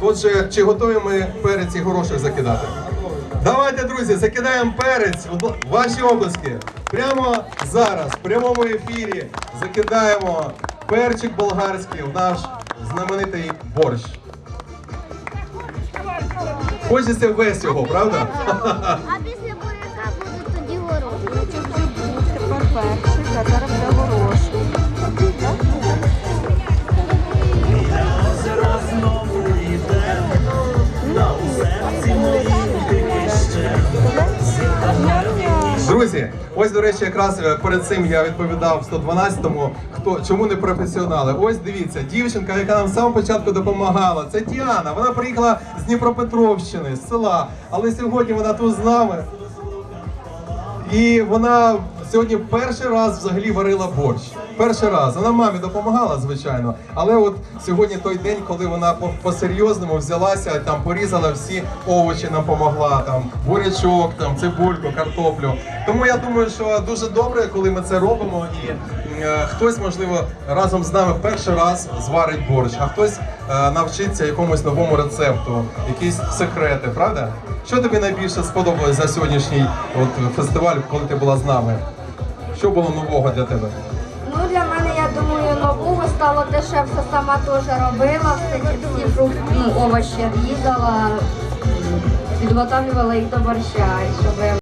Отже, чи готові ми перець і горошок закидати? Давайте, друзі, закидаємо перець у ваші обласки. Прямо зараз, в прямому ефірі, закидаємо перчик болгарський в наш знаменитий борщ. Хочеться весь його, правда? Друзі, ось до речі, якраз е, перед цим я відповідав 112-му, хто чому не професіонали. Ось дивіться, дівчинка, яка нам з самого початку допомагала. Це Діана. Вона приїхала з Дніпропетровщини, з села, але сьогодні вона тут з нами. І вона сьогодні перший раз взагалі варила борщ. Перший раз. Вона мамі допомагала, звичайно. Але от сьогодні той день, коли вона по- по-серйозному взялася, там порізала всі овочі, нам помогла, там бурячок, там цибульку, картоплю. Тому я думаю, що дуже добре, коли ми це робимо, і е, хтось, можливо, разом з нами перший раз зварить борщ, а хтось е, навчиться якомусь новому рецепту, якісь секрети, правда? Що тобі найбільше сподобалось за сьогоднішній от, фестиваль, коли ти була з нами? Що було нового для тебе? Ну, для мене, я думаю, нового стало те, що я все сама теж робила, всі фрукти, ну, овочі різала, підготовлювала їх до борща, щоб